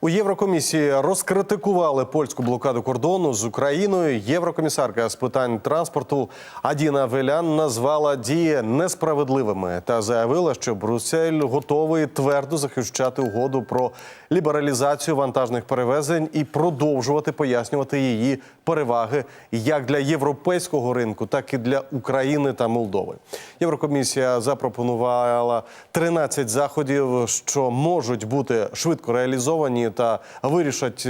У Єврокомісії розкритикували польську блокаду кордону з Україною. Єврокомісарка з питань транспорту Адіна Велян назвала дії несправедливими та заявила, що Брюссель готовий твердо захищати угоду про лібералізацію вантажних перевезень і продовжувати пояснювати її переваги як для європейського ринку, так і для України та Молдови. Єврокомісія запропонувала 13 заходів, що можуть бути швидко реалізовані та вирішать.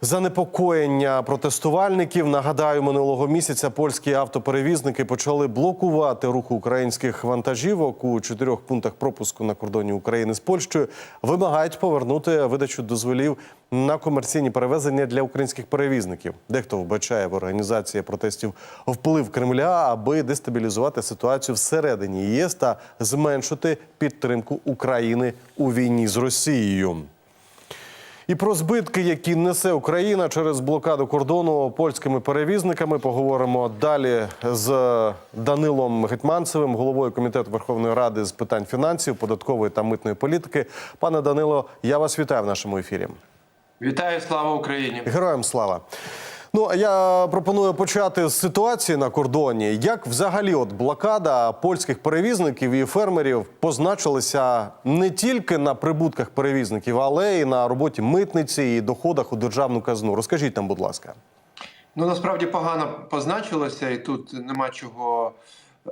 Занепокоєння протестувальників. Нагадаю, минулого місяця польські автоперевізники почали блокувати рух українських вантажівок у чотирьох пунктах пропуску на кордоні України з Польщею. Вимагають повернути видачу дозволів на комерційні перевезення для українських перевізників. Дехто вбачає в організації протестів вплив Кремля, аби дестабілізувати ситуацію всередині ЄС та зменшити підтримку України у війні з Росією. І про збитки, які несе Україна через блокаду кордону польськими перевізниками, поговоримо далі з Данилом Гетманцевим, головою комітету Верховної Ради з питань фінансів, податкової та митної політики. Пане Данило, я вас вітаю в нашому ефірі. Вітаю, слава Україні! Героям слава. Ну, я пропоную почати з ситуації на кордоні. Як взагалі от блокада польських перевізників і фермерів позначилася не тільки на прибутках перевізників, але й на роботі митниці і доходах у державну казну? Розкажіть нам, будь ласка. Ну насправді погано позначилося, і тут нема чого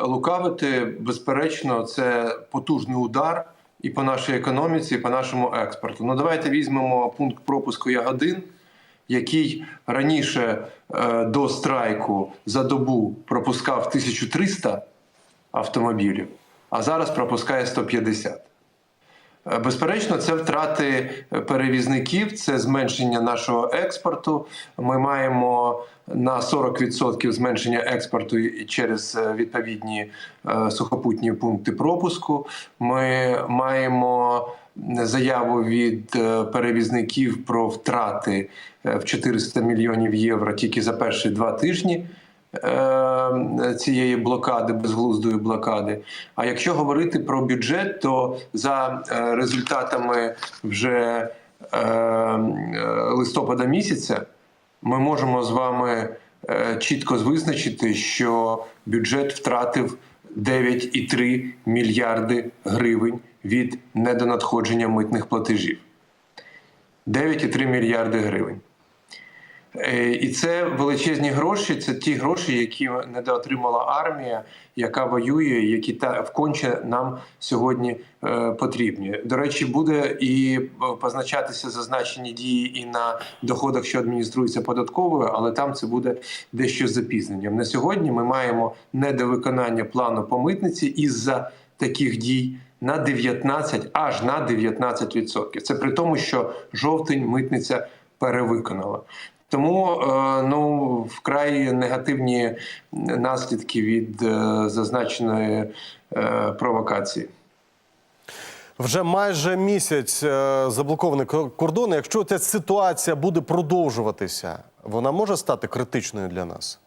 лукавити. Безперечно, це потужний удар і по нашій економіці, і по нашому експорту. Ну давайте візьмемо пункт пропуску Ягодин, який раніше е, до страйку за добу пропускав 1300 автомобілів, а зараз пропускає 150. Е, Безперечно, це втрати перевізників, це зменшення нашого експорту. Ми маємо на 40% зменшення експорту через е, відповідні сухопутні пункти пропуску. Ми маємо заяву від е, перевізників про втрати е, в 400 мільйонів євро тільки за перші два тижні е, цієї блокади, безглуздої блокади. А якщо говорити про бюджет, то за результатами вже листопада місяця ми можемо з вами чітко визначити, що бюджет втратив 9,3 мільярди гривень від недонадходження митних платежів. 9,3 мільярди гривень. Е, І це величезні гроші. Це ті гроші, які недоотримала армія, яка воює, які та вконче нам сьогодні е, потрібні. До речі, буде і е, позначатися зазначені дії і на доходах, що адмініструються податковою, але там це буде дещо запізненням. На сьогодні ми маємо недовиконання плану по митниці із-за таких дій. На 19, аж на 19%. Це при тому, що жовтень митниця перевиконала. Тому е, ну вкрай негативні наслідки від е, зазначеної е, провокації. Вже майже місяць заблокований кордон. Якщо ця ситуація буде продовжуватися, вона може стати критичною для нас.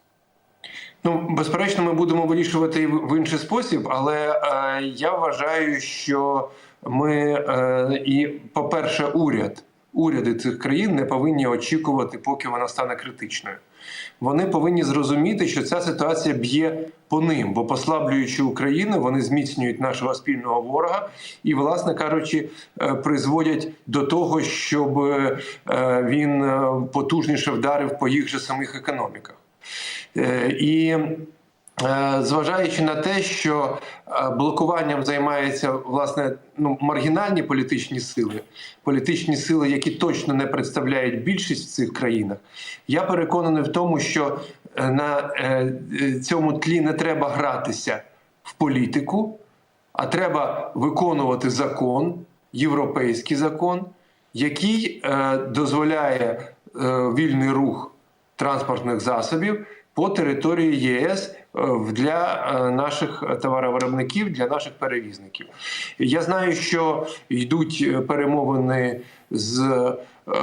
Ну, безперечно, ми будемо вирішувати в в інший спосіб, але е, я вважаю, що ми е, і, по-перше, уряд, уряди цих країн не повинні очікувати, поки вона стане критичною. Вони повинні зрозуміти, що ця ситуація б'є по ним, бо послаблюючи Україну, вони зміцнюють нашого спільного ворога і, власне кажучи, е, призводять до того, щоб е, він е, потужніше вдарив по їх же самих економіках. І зважаючи на те, що е, блокуванням займаються власне ну маргінальні політичні сили, політичні сили, які точно не представляють більшість в цих країнах, я переконаний в тому, що е, на е, е, цьому тлі не треба гратися в політику, а треба виконувати закон, європейський закон, який е, дозволяє е, вільний рух транспортних засобів по території ЄС е, для е, наших товаровиробників, для наших перевізників. Я знаю, що йдуть е, перемовини з е,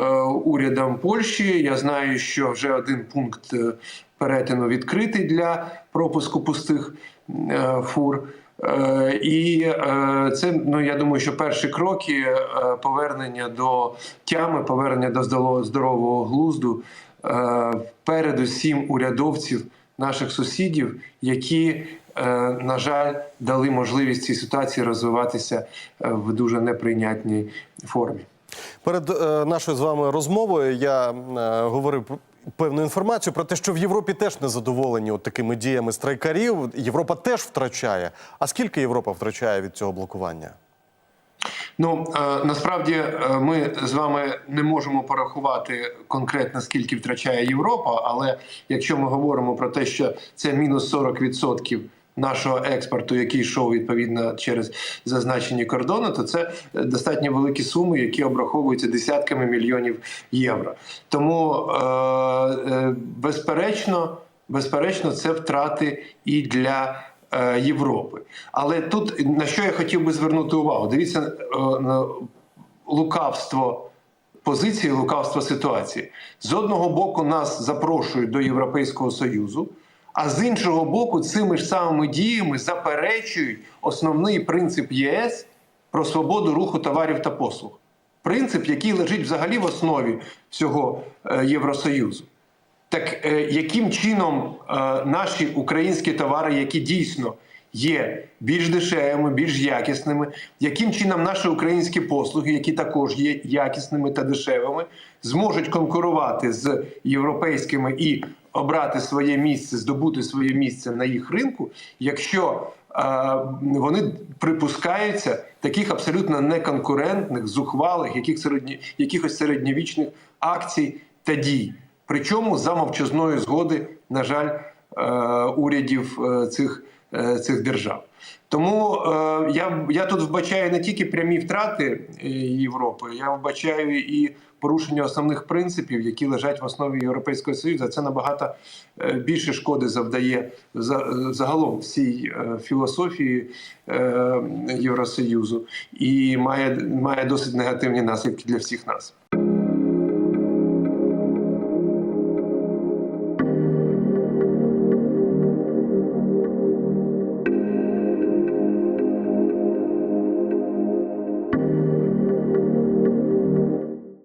урядом Польщі. Я знаю, що вже один пункт е, перетину відкритий для пропуску пустих е, фур. Е, І е, це, ну я думаю, що перші кроки е, повернення до тями, повернення до здорового глузду, е, передусім урядовців наших сусідів, які, е, на жаль, дали можливість цій ситуації розвиватися е, в дуже неприйнятній формі. Перед е, нашою з вами розмовою я говорив певну інформацію про те, що в Європі теж не задоволені от такими діями страйкарів. Європа теж втрачає. А скільки Європа втрачає від цього блокування? Ну е, насправді е, ми з вами не можемо порахувати конкретно скільки втрачає Європа, але якщо ми говоримо про те, що це мінус 40% нашого експорту, який йшов відповідно через зазначені кордони, то це е, достатньо великі суми, які обраховуються десятками мільйонів євро. Тому безперечно, безперечно, це втрати і для Європи. Але тут на що я хотів би звернути увагу? Дивіться е, на лукавство позиції, лукавство ситуації. З одного боку, нас запрошують до Європейського Союзу, а з іншого боку, цими ж самими діями заперечують основний принцип ЄС про свободу руху товарів та послуг. Принцип, який лежить взагалі в основі всього е, Євросоюзу. Так е, яким чином е, наші українські товари, які дійсно є більш дешевими, більш якісними, яким чином наші українські послуги, які також є якісними та дешевими, зможуть конкурувати з європейськими і обрати своє місце, здобути своє місце на їх ринку, якщо е, вони припускаються таких абсолютно неконкурентних, зухвалих, яких середні, якихось середньовічних акцій та дій. Причому за мовчазної згоди, на жаль, е, урядів е, цих, е, цих держав. Тому я, я тут вбачаю не тільки прямі втрати Європи, я вбачаю і порушення основних принципів, які лежать в основі Європейського Союзу. Це набагато більше шкоди завдає за- загалом всій філософії Євросоюзу і має, має досить негативні наслідки для всіх нас.